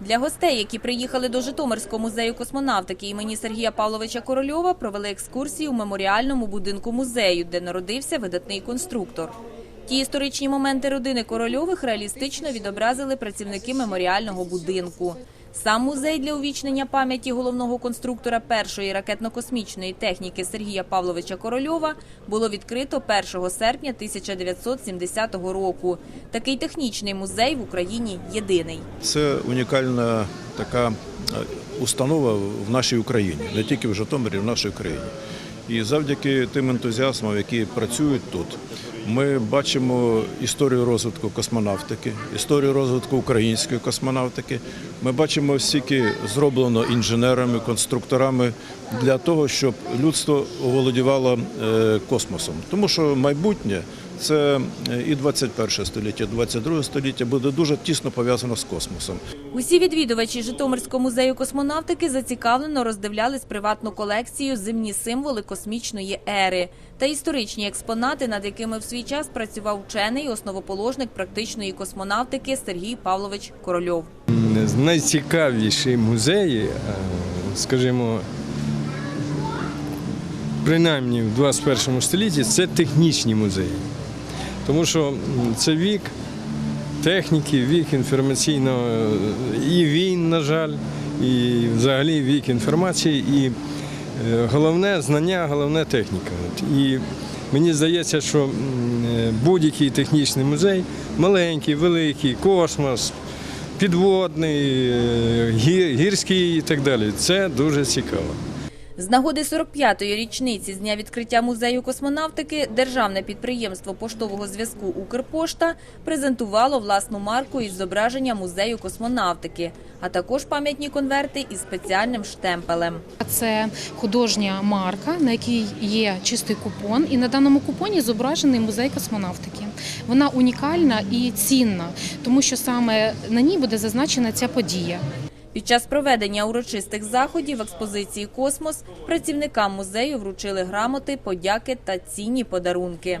Для гостей, які приїхали до Житомирського музею космонавтики імені Сергія Павловича Корольова, провели екскурсію у меморіальному будинку музею, де народився видатний конструктор. Ті історичні моменти родини Корольових реалістично відобразили працівники меморіального будинку. Сам музей для увічнення пам'яті головного конструктора першої ракетно-космічної техніки Сергія Павловича Корольова було відкрито 1 серпня 1970 року. Такий технічний музей в Україні єдиний. Це унікальна така е, установа в нашій Україні, не тільки в Житомирі, в нашій країні. І завдяки тим ентузіазмам, які працюють тут, ми бачимо історію розвитку космонавтики, історію розвитку української космонавтики. Ми бачимо, скільки зроблено інженерами, конструкторами для того, щоб людство оволодівало е, космосом. Тому що майбутнє це е, і 21 століття, 22 століття буде дуже тісно пов'язано з космосом. Усі відвідувачі Житомирського музею космонавтики зацікавлено роздивлялись приватну колекцію земні символи космічної ери та історичні експонати, над якими в свій час працював вчений основоположник практичної космонавтики Сергій Павлович Корольов. найцікавіші музеї, е, скажімо, принаймні в 21 столітті, це технічні музеї. Тому що це вік техніки, вік інформаційного і війн, на жаль, і взагалі вік інформації, і е, головне знання, головне техніка. І мені здається, що е, будь-який технічний музей, маленький, великий, космос, підводний, е, гірський і так далі. Це дуже цікаво. З нагоди 45-ї річниці з дня відкриття музею космонавтики державне підприємство поштового зв'язку Укрпошта презентувало власну марку із зображення музею космонавтики, а також пам'ятні конверти із спеціальним штемпелем. Це художня марка, на якій є чистий купон, і на даному купоні зображений музей космонавтики. Вона унікальна і цінна, тому що саме на ній буде зазначена ця подія. Під час проведення урочистих заходів експозиції Космос працівникам музею вручили грамоти, подяки та цінні подарунки.